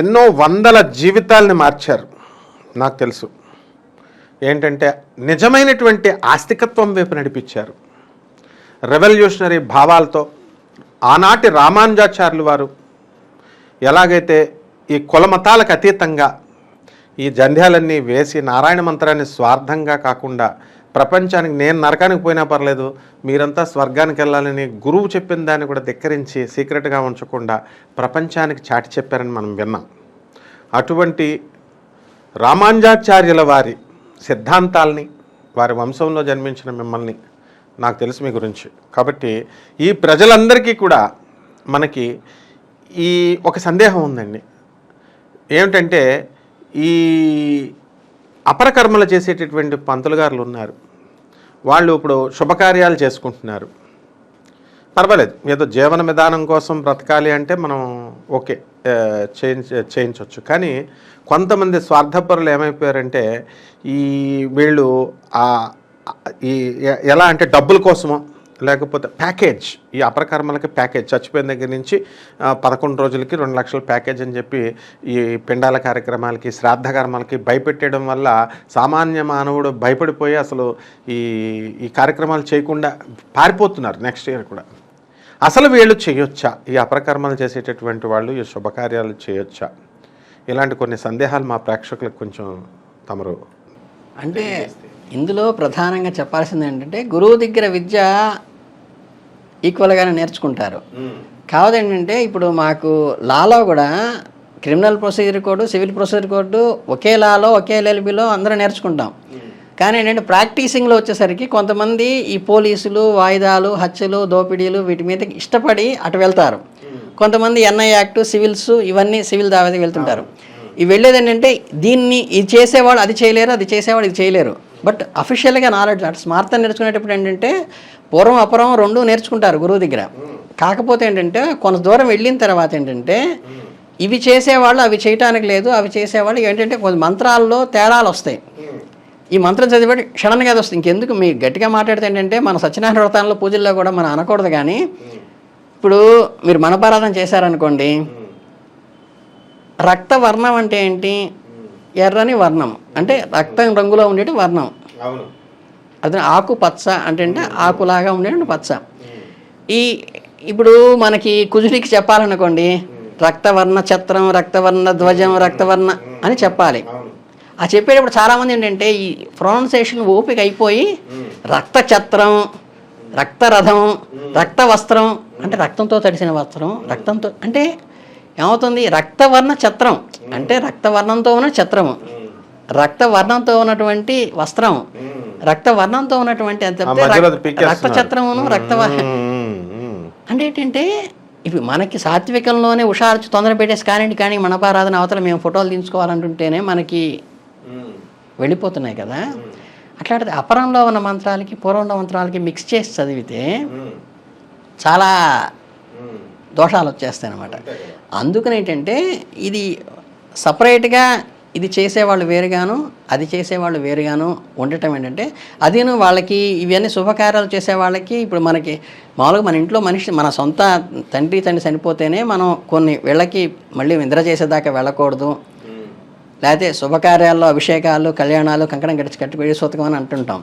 ఎన్నో వందల జీవితాల్ని మార్చారు. నాకు తెలుసు. ఏంటంటే నిజమైనటువంటి ఆస్తికత్వం వైపు నడిపించారు. రెవల్యూషనరీ భావాలతో ఆనాటి రామానుజాచార్యులు వారు ఎలాగైతే ఈ కులమతాలకు అతీతంగా ఈ జంధ్యాలన్నీ వేసి నారాయణ మంత్రాన్ని స్వార్థంగా కాకుండా ప్రపంచానికి నేను నరకానికి పోయినా పర్లేదు మీరంతా స్వర్గానికి వెళ్ళాలని గురువు చెప్పిన దాన్ని కూడా ధిక్కరించి సీక్రెట్గా ఉంచకుండా ప్రపంచానికి చాటి చెప్పారని మనం విన్నాం. అటువంటి రామాంజాచార్యుల వారి సిద్ధాంతాల్ని వారి వంశంలో జన్మించిన మిమ్మల్ని నాకు తెలుసు మీ గురించి. కాబట్టి ఈ ప్రజలందరికీ కూడా మనకి ఈ ఒక సందేహం ఉందండి. ఏమిటంటే ఈ అపరకర్మలు చేసేటటువంటి పంతులు గారులు ఉన్నారు. వాళ్ళు ఇప్పుడు శుభకార్యాలు చేసుకుంటున్నారు. పర్వాలేదు ఏదో జీవన విధానం కోసం బ్రతకాలి అంటే మనం ఓకే చేయించ చేయించవచ్చు. కానీ కొంతమంది స్వార్థపరులు ఏమైపోయారంటే ఈ వీళ్ళు ఈ ఎలా అంటే డబ్బుల కోసమో లేకపోతే ప్యాకేజ్ ఈ అపరకర్మలకి ప్యాకేజ్ చచ్చిపోయిన దగ్గర నుంచి పదకొండు రోజులకి రెండు లక్షల ప్యాకేజ్ అని చెప్పి ఈ పిండాల కార్యక్రమాలకి శ్రాద్ధ కర్మలకి భయపెట్టడం వల్ల సామాన్య మానవుడు భయపడిపోయి అసలు ఈ ఈ కార్యక్రమాలు చేయకుండా పారిపోతున్నారు నెక్స్ట్ ఇయర్ కూడా. అసలు వీళ్ళు చేయొచ్చా? ఈ అపరకర్మలు చేసేటటువంటి వాళ్ళు ఈ శుభకార్యాలు చేయొచ్చా? ఇలాంటి కొన్ని సందేహాలు మా ప్రేక్షకులకు కొంచెం తమరు అంటే ఇందులో ప్రధానంగా చెప్పాల్సింది ఏంటంటే గురువు దగ్గర విద్య ఈక్వల్గానే నేర్చుకుంటారు. కావదు ఏంటంటే ఇప్పుడు మాకు లాలో కూడా criminal procedure code civil procedure code ఒకే లాలో ఒకే ఎల్ఎల్బిలో అందరూ నేర్చుకుంటాం. కానీ ఏంటంటే ప్రాక్టీసింగ్లో వచ్చేసరికి కొంతమంది ఈ పోలీసులు వాయిదాలు హత్యలు దోపిడీలు వీటి మీద ఇష్టపడి అటు వెళ్తారు. కొంతమంది ఎన్ఐ యాక్ట్ సివిల్స్ ఇవన్నీ సివిల్ దావేది వెళ్తుంటారు. ఇవి వెళ్ళేది ఏంటంటే దీన్ని ఇది చేసేవాడు అది చేయలేరు అది చేసేవాడు ఇది చేయలేరు. బట్ అఫీషియల్గా నాలెడ్జ్ అంటే స్మార్తం నేర్చుకునేటప్పుడు ఏంటంటే పూర్వం అపురం రెండు నేర్చుకుంటారు గురువు దగ్గర. కాకపోతే ఏంటంటే కొంత దూరం వెళ్ళిన తర్వాత ఏంటంటే ఇవి చేసేవాళ్ళు అవి చేయటానికి లేదు అవి చేసేవాళ్ళు ఏంటంటే కొంత మంత్రాల్లో తేడాలు వస్తాయి. ఈ మంత్రం చదివాడు క్షణంగా అది వస్తుంది. ఇంకెందుకు మీ గట్టిగా మాట్లాడితే ఏంటంటే మన సత్యనారాయణ వ్రతాల్లో పూజల్లో కూడా మనం అనకూడదు కానీ ఇప్పుడు మీరు మనపారాధన చేశారనుకోండి రక్త వర్ణం అంటే ఏంటి? ఎర్రని వర్ణం. అంటే రక్తం రంగులో ఉండేటి వర్ణం. అది ఆకు పచ్చ అంటే అంటే ఆకులాగా ఉండేటువంటి పచ్చ. ఈ ఇప్పుడు మనకి కుజుడికి చెప్పాలనుకోండి రక్తవర్ణ ఛత్రం రక్తవర్ణ ధ్వజం రక్తవర్ణ అని చెప్పాలి. ఆ చెప్పేటప్పుడు చాలామంది ఏంటంటే ఈ ప్రొనౌన్సియేషన్ ఓపిక అయిపోయి రక్త ఛత్రం రక్తరథం రక్త వస్త్రం అంటే రక్తంతో తడిసిన వస్త్రం రక్తంతో అంటే ఏమవుతుంది? రక్తవర్ణ ఛత్రం. అంటే రక్తవర్ణంతో ఉన్న ఛత్రము. రక్తవర్ణంతో ఉన్నటువంటి వస్త్రం రక్తవర్ణంతో ఉన్నటువంటి ఆ చెప్తే. రక్త ఛత్రమును రక్తవ అంటే ఏంటంటే ఇవి మనకి సాత్వికంలోనే ఉషార్చి తొందర పెట్టేసి కానివ్వండి కానీ మనపారాధన అవతల మేము ఫోటోలు తీసుకోవాలంటుంటేనే మనకి వెళ్ళిపోతున్నాయి కదా. అట్లాంటిది అపరంలో ఉన్న మంత్రాలకి పూర్వంలో మంత్రాలకి మిక్స్ చేసి చదివితే చాలా దోషాలు వచ్చేస్తాయి అనమాట అందుకని ఏంటంటే ఇది సపరేట్గా ఇది చేసేవాళ్ళు వేరుగాను అది చేసేవాళ్ళు వేరుగాను ఉండటం ఏంటంటే అదేను వాళ్ళకి ఇవన్నీ శుభకార్యాలు చేసే వాళ్ళకి ఇప్పుడు మనకి మామూలుగా మన ఇంట్లో మనిషి మన సొంత తండ్రి తండ్రి చనిపోతేనే మనం కొన్ని వీళ్ళకి మళ్ళీ నిద్ర చేసేదాకా వెళ్ళకూడదు. లేకపోతే శుభకార్యాల్లో అభిషేకాలు కళ్యాణాలు కంకణం గడిచి కట్టుకుని సూతకం అని అంటుంటాం.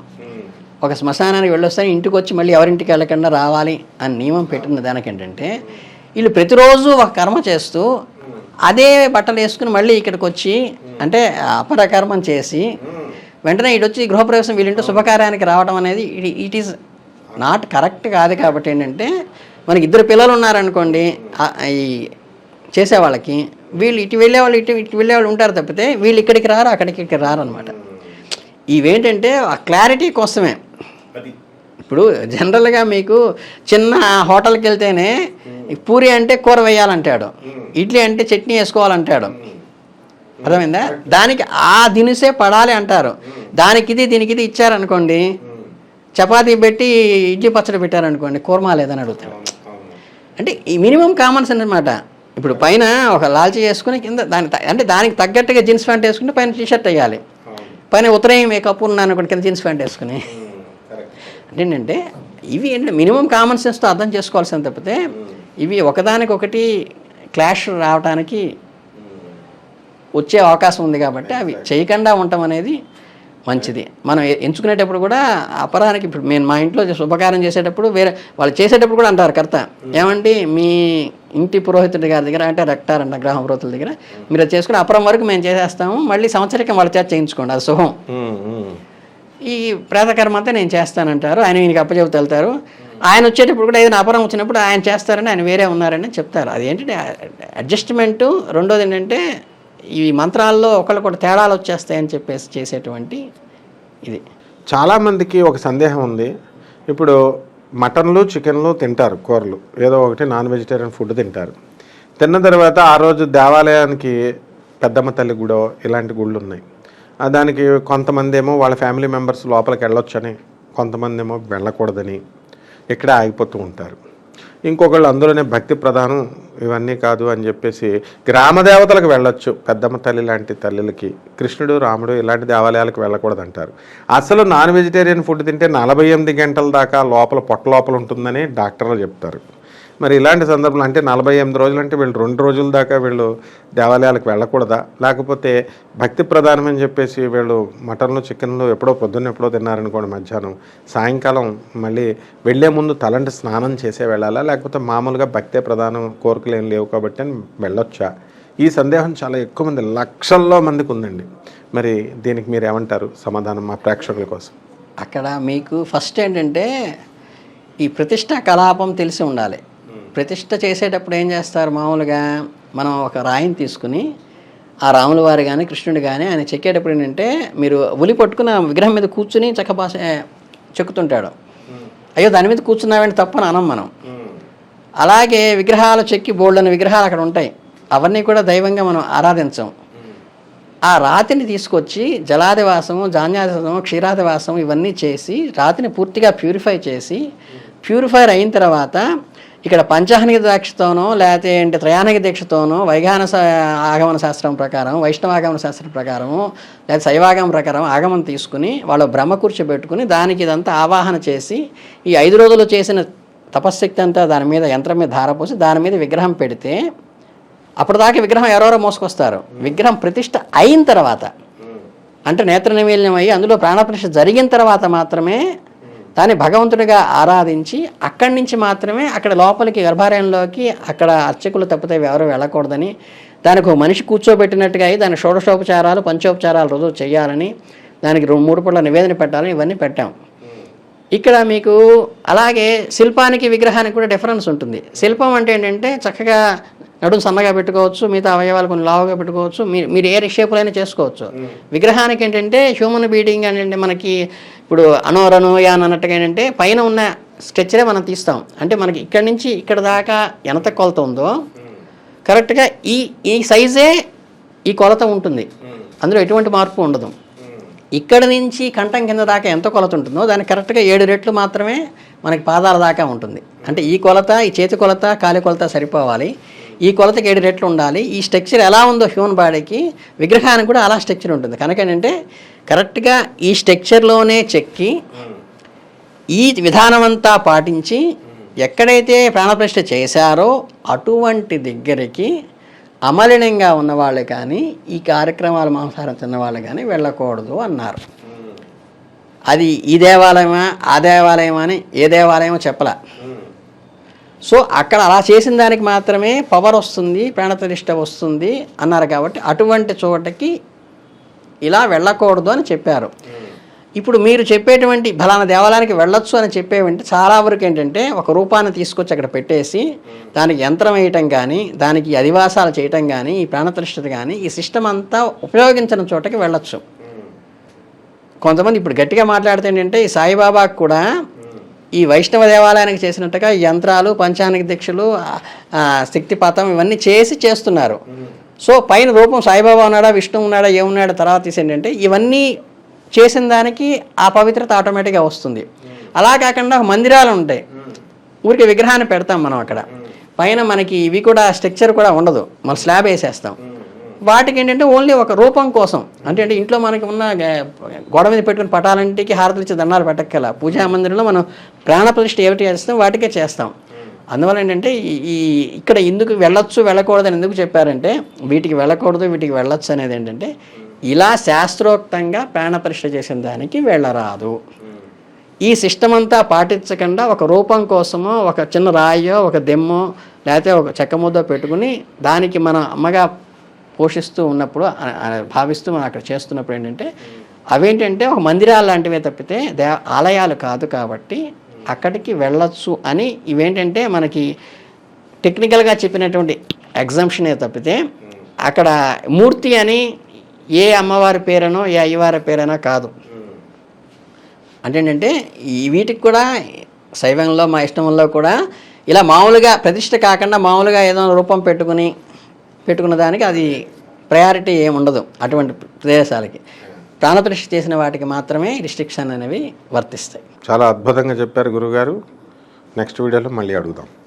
ఒక శ్మశానానికి వెళ్ళొస్తే ఇంటికి వచ్చి మళ్ళీ ఎవరింటికి వెళ్ళకుండా రావాలి అని నియమం పెట్టిన దానికి ఏంటంటే వీళ్ళు ప్రతిరోజు ఒక కర్మ చేస్తూ అదే బట్టలు వేసుకుని మళ్ళీ ఇక్కడికి వచ్చి అంటే అపరకర్మం చేసి వెంటనే ఇటు వచ్చి గృహప్రవేశం వీళ్ళింటూ శుభకార్యానికి రావడం అనేది ఇట్ ఈస్ నాట్ కరెక్ట్ కాదు కాబట్టి ఏంటంటే మనకి ఇద్దరు పిల్లలు ఉన్నారనుకోండి ఈ చేసేవాళ్ళకి వీళ్ళు ఇటు వెళ్ళేవాళ్ళు ఇటు ఇటు వెళ్ళేవాళ్ళు ఉంటారు తప్పితే వీళ్ళు ఇక్కడికి రారు అక్కడికి ఇక్కడికి రారు అనమాట ఇవేంటంటే ఆ క్లారిటీ కోసమే. ఇప్పుడు జనరల్గా మీకు చిన్న హోటల్కి వెళ్తేనే పూరి అంటే కూర వేయాలంటాడు. ఇడ్లీ అంటే చట్నీ వేసుకోవాలంటాడు. అర్థమైందా? దానికి ఆ దినుసే పడాలి అంటారు. దానికి ఇది దీనికి ఇది ఇచ్చారనుకోండి చపాతీ పెట్టి ఇడ్లీ పచ్చడి పెట్టారనుకోండి కూరమా లేదని అడుగుతాడు. అంటే ఈ మినిమం కామన్ సెన్స్ అనమాట ఇప్పుడు పైన ఒక లాల్చీ వేసుకుని కింద దాని అంటే దానికి తగ్గట్టుగా జీన్స్ ప్యాంట్ వేసుకుంటే పైన టీ షర్ట్ వేయాలి. పైన ఉత్తరం మేకప్ ఉన్నాను అనుకోండి కింద జీన్స్ ప్యాంట్ వేసుకుని. అంటే ఏంటంటే ఇవి ఏంటంటే మినిమం కామన్ సెన్స్తో అర్థం చేసుకోవాల్సింది తప్పితే ఇవి ఒకదానికొకటి క్లాష్ రావడానికి వచ్చే అవకాశం ఉంది కాబట్టి అవి చేయకుండా ఉండటం అనేది మంచిది. మనం ఎంచుకునేటప్పుడు కూడా అపరానికి ఇప్పుడు నేను మా ఇంట్లో శుభకార్యం చేసేటప్పుడు వేరే వాళ్ళు చేసేటప్పుడు కూడా అంటారు కర్త. ఏమంటే మీ ఇంటి పురోహితుడి గారి దగ్గర అంటే రెక్టార్ అంట గ్రామ పురోహితుల దగ్గర మీరు అది చేసుకుని అపరం వరకు మేము చేసేస్తాము. మళ్ళీ సంవత్సరికం వాళ్ళ చేత చేయించుకోండి. అది శుభం. ఉమ్. ఈ ప్రేతకర్మ అంతా నేను చేస్తానంటారు. ఆయన ఈయనకి అప్పచెబుతూ వెళ్తారు. ఆయన వచ్చేటప్పుడు కూడా ఏదైనా అపరం వచ్చినప్పుడు ఆయన చేస్తారని ఆయన వేరే ఉన్నారని చెప్తారు. అది ఏంటంటే అడ్జస్ట్మెంటు రెండోది ఏంటంటే ఈ మంత్రాల్లో ఒకళ్ళు కూడా తేడాలు వచ్చేస్తాయని చెప్పేసి చేసేటువంటి ఇది. చాలామందికి ఒక సందేహం ఉంది. ఇప్పుడు మటన్లు చికెన్లు తింటారు కూరలు. ఏదో ఒకటి నాన్ వెజిటేరియన్ ఫుడ్ తింటారు. తిన్న తర్వాత ఆ రోజు దేవాలయానికి పెద్దమ్మ తల్లి గుడో ఇలాంటి గుళ్ళు ఉన్నాయి. దానికి కొంతమంది ఏమో వాళ్ళ ఫ్యామిలీ మెంబర్స్ లోపలికి వెళ్ళొచ్చని కొంతమంది ఏమో వెళ్ళకూడదని ఇక్కడే ఆగిపోతూ ఉంటారు. ఇంకొకళ్ళు అందులోనే భక్తి ప్రధానం ఇవన్నీ కాదు అని చెప్పేసి గ్రామ దేవతలకు వెళ్ళొచ్చు. పెద్దమ్మ తల్లి లాంటి తల్లులకి కృష్ణుడు రాముడు ఇలాంటి దేవాలయాలకు వెళ్ళకూడదు అంటారు అసలు నాన్ వెజిటేరియన్ ఫుడ్ తింటే నలభై ఎనిమిది గంటల దాకా లోపల పొట్ట లోపల ఉంటుందని డాక్టర్లు చెప్తారు. మరి ఇలాంటి సందర్భంలో అంటే నలభై ఎనిమిది రోజులు అంటే వీళ్ళు రెండు రోజుల దాకా వీళ్ళు దేవాలయాలకు వెళ్ళకూడదా? లేకపోతే భక్తి ప్రధానమని చెప్పేసి వీళ్ళు మటన్లు చికెన్లు ఎప్పుడో పొద్దున్న ఎప్పుడో తిన్నారనుకోండి మధ్యాహ్నం సాయంకాలం మళ్ళీ వెళ్ళే ముందు తలంటి స్నానం చేసే వెళ్ళాలా? లేకపోతే మామూలుగా భక్తే ప్రధానం కోరికలు ఏం లేవు కాబట్టి అని వెళ్ళొచ్చా? ఈ సందేహం చాలా ఎక్కువ మంది లక్షల్లో మందికి ఉందండి. మరి దీనికి మీరు ఏమంటారు సమాధానం మా ప్రేక్షకుల కోసం? అక్కడ మీకు ఫస్ట్ ఏంటంటే ఈ ప్రతిష్ట కలాపం తెలిసి ఉండాలి. ప్రతిష్ట చేసేటప్పుడు ఏం చేస్తారు? మామూలుగా మనం ఒక రాయిని తీసుకుని ఆ రాముల వారు కానీ కృష్ణుడు కానీ ఆయన చెక్కేటప్పుడు ఏంటంటే మీరు ఉలి పట్టుకున్న విగ్రహం మీద కూర్చుని చక్కబాస చెక్కుతుంటాడు. అయ్యో దాని మీద కూర్చున్నామని తప్పని అనం మనం. అలాగే విగ్రహాలు చెక్కి బోల్డని విగ్రహాలు అక్కడ ఉంటాయి. అవన్నీ కూడా దైవంగా మనం ఆరాధించం. ఆ రాతిని తీసుకొచ్చి జలాదివాసము జాన్యాదివాసము క్షీరాదివాసము ఇవన్నీ చేసి రాతిని పూర్తిగా ప్యూరిఫై చేసి ప్యూరిఫైర్ అయిన తర్వాత ఇక్కడ పంచాహనిక దీక్షతోనో లేకపోతే ఏంటి త్రయాణిక దీక్షతోనో వైఘాన ఆగమన శాస్త్రం ప్రకారం వైష్ణవాగమన శాస్త్రం ప్రకారము లేదా శైవాగమన ప్రకారం ఆగమనం తీసుకుని వాళ్ళు బ్రహ్మ కూర్చోబెట్టుకుని దానికి ఇదంతా ఆవాహన చేసి ఈ ఐదు రోజులు చేసిన తపశ్శక్తి అంతా దాని మీద యంత్రం మీద ధారపోసి దాని మీద విగ్రహం పెడితే అప్పటిదాకా విగ్రహం ఎవరెవరో మోసుకొస్తారు. విగ్రహం ప్రతిష్ట అయిన తర్వాత అంటే నేత్ర నిమీలనం అయ్యి అందులో ప్రాణప్రతిష్ఠ జరిగిన తర్వాత మాత్రమే దాన్ని భగవంతుడిగా ఆరాధించి అక్కడి నుంచి మాత్రమే అక్కడ లోపలికి గర్భాలయంలోకి అక్కడ అర్చకులు తప్పితే ఎవరు వెళ్ళకూడదని దానికి ఒక మనిషి కూర్చోబెట్టినట్టుగా అయి దాని షోడశోపచారాలు పంచోపచారాలు రోజు చేయాలని దానికి రెండు మూడు పూట్ల నివేదన పెట్టాలని ఇవన్నీ పెట్టాం. ఇక్కడ మీకు అలాగే శిల్పానికి విగ్రహానికి కూడా డిఫరెన్స్ ఉంటుంది. శిల్పం అంటే ఏంటంటే చక్కగా నడుము సన్నగా పెట్టుకోవచ్చు మిగతా అవయవాలు కొన్ని లావుగా పెట్టుకోవచ్చు మీరు మీరు ఏ షేపులో అయినా చేసుకోవచ్చు విగ్రహానికి ఏంటంటే హ్యూమన్ బీడింగ్ అంటే మనకి ఇప్పుడు అనోరను యాన్ అన్నట్టుగా ఏంటంటే పైన ఉన్న స్ట్రెచ్చరే మనం తీస్తాం. అంటే మనకి ఇక్కడ నుంచి ఇక్కడ దాకా ఎంత కొలత ఉందో కరెక్ట్గా ఈ ఈ సైజే ఈ కొలత ఉంటుంది. అందులో ఎటువంటి మార్పు ఉండదు. ఇక్కడ నుంచి కంఠం కింద దాకా ఎంత కొలత ఉంటుందో దానికి కరెక్ట్గా ఏడు రెట్లు మాత్రమే మనకి పాదాల దాకా ఉంటుంది. అంటే ఈ కొలత ఈ చేతి కొలత కాలి కొలత సరిపోవాలి. ఈ కొలతకి ఏడు రెట్లు ఉండాలి. ఈ స్ట్రక్చర్ ఎలా ఉందో హ్యూమన్ బాడీకి విగ్రహానికి కూడా అలా స్ట్రక్చర్ ఉంటుంది. కనుక ఏంటంటే కరెక్ట్గా ఈ స్ట్రక్చర్లోనే చెక్కి ఈ విధానం అంతా పాటించి ఎక్కడైతే ప్రాణప్రతిష్ఠ చేశారో అటువంటి దగ్గరికి అమలినంగా ఉన్నవాళ్ళు కానీ ఈ కార్యక్రమాలు మాంసాహారం తిన్నవాళ్ళు కానీ వెళ్ళకూడదు అన్నారు. అది ఈ దేవాలయమా ఆ దేవాలయమా అని ఏ దేవాలయమో చెప్పలా. సో అక్కడ అలా చేసిన దానికి మాత్రమే పవర్ వస్తుంది ప్రాణప్రతిష్ఠ వస్తుంది అన్నారు కాబట్టి అటువంటి చోటకి ఇలా వెళ్ళకూడదు అని చెప్పారు. ఇప్పుడు మీరు చెప్పేటువంటి ఫలానా దేవాలయానికి వెళ్ళొచ్చు అని చెప్పేవంటే చాలా వరకు ఏంటంటే ఒక రూపాన్ని తీసుకొచ్చి అక్కడ పెట్టేసి దానికి యంత్రం వేయటం కానీ దానికి అధివాసాలు చేయటం కానీ ఈ ప్రాణప్రతిష్ఠత కానీ ఈ సిస్టమ్ అంతా ఉపయోగించిన చోటకి వెళ్ళొచ్చు. కొంతమంది ఇప్పుడు గట్టిగా మాట్లాడితే ఏంటంటే ఈ సాయిబాబాకు కూడా ఈ వైష్ణవ దేవాలయానికి చేసినట్టుగా యంత్రాలు పంచానికి దీక్షలు శక్తిపాతం ఇవన్నీ చేసి చేస్తున్నారు. సో పైన రూపం సాయిబాబా ఉన్నాడా విష్ణు ఉన్నాడా ఏమున్నాడా తర్వాత ఏంటంటే ఇవన్నీ చేసిన దానికి ఆ పవిత్రత ఆటోమేటిక్గా వస్తుంది. అలా కాకుండా మందిరాలు ఉంటాయి. ఊరికి విగ్రహాన్ని పెడతాం మనం అక్కడ. పైన మనకి ఇవి కూడా స్ట్రక్చర్ కూడా ఉండదు. మనం స్లాబ్ వేసేస్తాం. వాటికి ఏంటంటే ఓన్లీ ఒక రూపం కోసం. అంటే అంటే ఇంట్లో మనకి ఉన్న గోడ మీద పెట్టుకుని పటాలంటికి హారతులు ఇచ్చి దండాలు పెట్టక్కల పూజా మందిరంలో మనం ప్రాణప్రతిష్ఠ ఏమిటి చేస్తాం వాటికే చేస్తాం. అందువల్ల ఏంటంటే ఈ ఇక్కడ ఎందుకు వెళ్ళొచ్చు వెళ్ళకూడదని ఎందుకు చెప్పారంటే వీటికి వెళ్ళకూడదు వీటికి వెళ్ళొచ్చు అనేది ఏంటంటే ఇలా శాస్త్రోక్తంగా ప్రాణపరీక్ష చేసిన దానికి వెళ్ళరాదు. ఈ సిస్టమ్ అంతా పాటించకుండా ఒక రూపం కోసమో ఒక చిన్న రాయో ఒక దెమ్మో లేకపోతే ఒక చెక్క ముద్ద పెట్టుకుని దానికి మన అమ్మగా పోషిస్తూ ఉన్నప్పుడు భావిస్తూ మనం అక్కడ చేస్తున్నప్పుడు ఏంటంటే అవేంటంటే ఒక మందిరాలు లాంటివే తప్పితే దే ఆలయాలు కాదు కాబట్టి అక్కడికి వెళ్ళొచ్చు అని ఇవేంటంటే మనకి టెక్నికల్గా చెప్పినటువంటి ఎగ్జామ్షనే తప్పితే అక్కడ మూర్తి అని ఏ అమ్మవారి పేరనో ఏ అయ్యవారి పేరనో కాదు. అంటే ఏంటంటే ఈ వీటికి కూడా శైవంలో మా ఇష్టంలో కూడా ఇలా మామూలుగా ప్రతిష్ట కాకుండా మామూలుగా ఏదో రూపం పెట్టుకుని పెట్టుకున్న దానికి అది ప్రయారిటీ ఏమి ఉండదు అటువంటి ప్రదేశాలకి. ప్రాణప్రతిష్ఠ చేసిన వాటికి మాత్రమే రిస్ట్రిక్షన్ అనేవి వర్తిస్తాయి. చాలా అద్భుతంగా చెప్పారు గురుగారు. నెక్స్ట్ వీడియోలో మళ్ళీ అడుగుదాం.